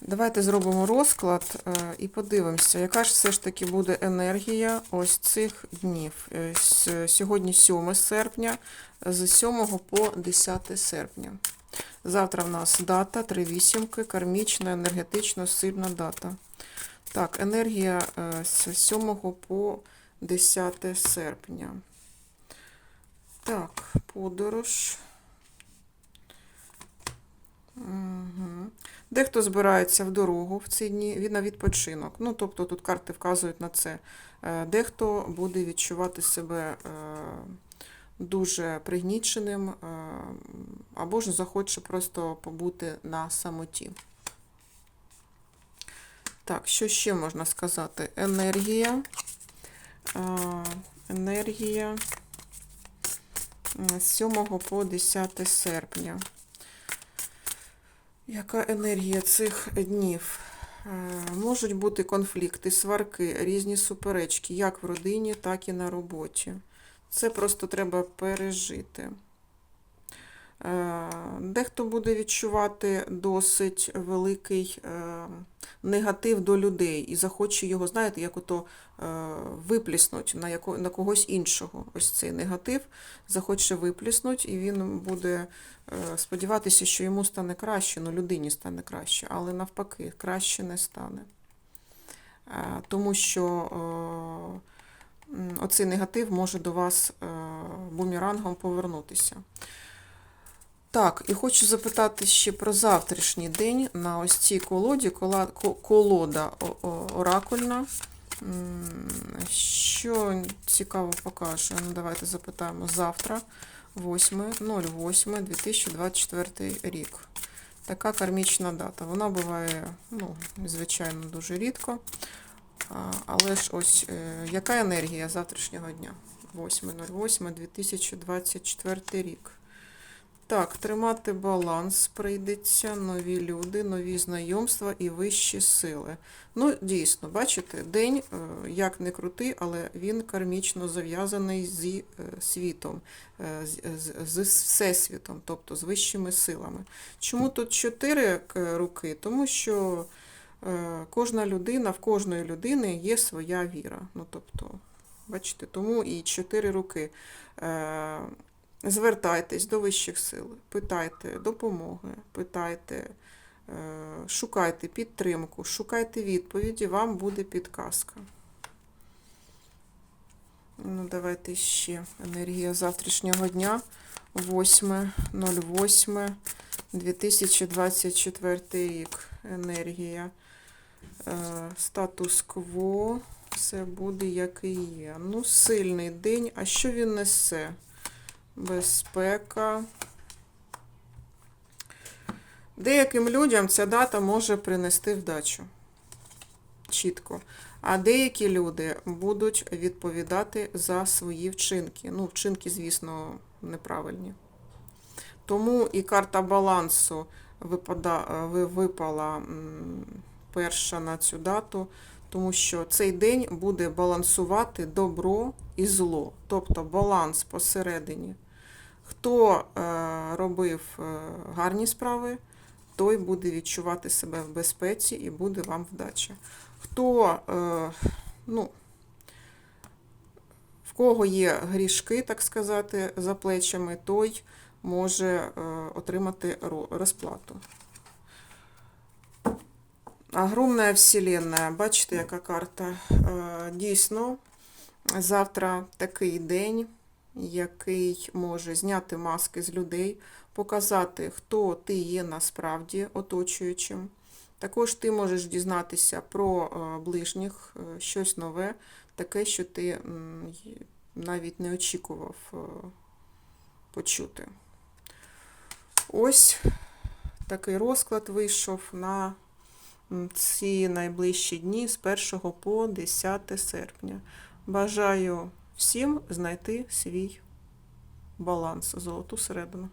Давайте зробимо розклад е, і подивимося, яка ж все ж таки буде енергія ось цих днів. Е, Сьогодні 7 серпня, з 7 по 10 серпня. Завтра в нас дата, три вісімки, кармічна, енергетично сильна дата. Так, енергія е, з 7 по 10 серпня. Так, подорож. Дехто збирається в дорогу в ці дні від- на відпочинок. Ну, тобто тут карти вказують на це. Е, Дехто буде відчувати себе е, дуже пригніченим, е, або ж захоче просто побути на самоті. Так, що ще можна сказати? Енергія. Енергія з 7 по 10 серпня. Яка енергія цих днів? Е, Можуть бути конфлікти, сварки, різні суперечки, як в родині, так і на роботі. Це просто треба пережити. Е, Дехто буде відчувати досить великий е, негатив до людей і захоче його, знаєте, як ото е, випліснуть на, яко, на когось іншого. Ось цей негатив захоче випліснуть, і він буде е, сподіватися, що йому стане краще, ну людині стане краще, але навпаки, краще не стане. Е, Тому що оцей негатив може до вас бумерангом повернутися. Так, і хочу запитати ще про завтрашній день на ось цій колоді, колода оракульна. Що цікаво покаже? Ну, давайте запитаємо завтра, 8.08.2024 рік. Така кармічна дата. Вона буває, ну, звичайно, дуже рідко. Але ж ось е, яка енергія завтрашнього дня? 8.08.2024 рік. Так, тримати баланс прийдеться, нові люди, нові знайомства і вищі сили. Ну, дійсно, бачите, день, е, як не крутий, але він кармічно зав'язаний зі е, світом, е, з, всесвітом, тобто з вищими силами. Чому тут чотири руки? Тому що кожна людина, в кожної людини є своя віра. Ну, тобто, бачите, тому і чотири руки. Звертайтесь до вищих сил, питайте допомоги, питайте, е, шукайте підтримку, шукайте відповіді, вам буде підказка. Ну, давайте ще енергія завтрашнього дня. 8.08.2024 рік. Енергія. Е, Статус-кво. Все буде, як і є. Ну, сильний день. А що він несе? Безпека. Деяким людям ця дата може принести вдачу. Чітко. А деякі люди будуть відповідати за свої вчинки. Ну, вчинки, звісно, неправильні. Тому і карта балансу випада, випала перша на цю дату, тому що цей день буде балансувати добро і зло. Тобто баланс посередині. Хто е, робив е, гарні справи, той буде відчувати себе в безпеці і буде вам вдача. Хто, е, ну, в кого є грішки, так сказати, за плечами, той може отримати розплату. Огромна вселенная. Бачите, яка карта? Дійсно, завтра такий день, який може зняти маски з людей, показати, хто ти є насправді оточуючим. Також ти можеш дізнатися про е, ближніх е, щось нове, таке, що ти навіть не очікував е, почути. Ось такий розклад вийшов на ці найближчі дні з 1 по 10 серпня. Бажаю всім знайти свій баланс, золоту середину.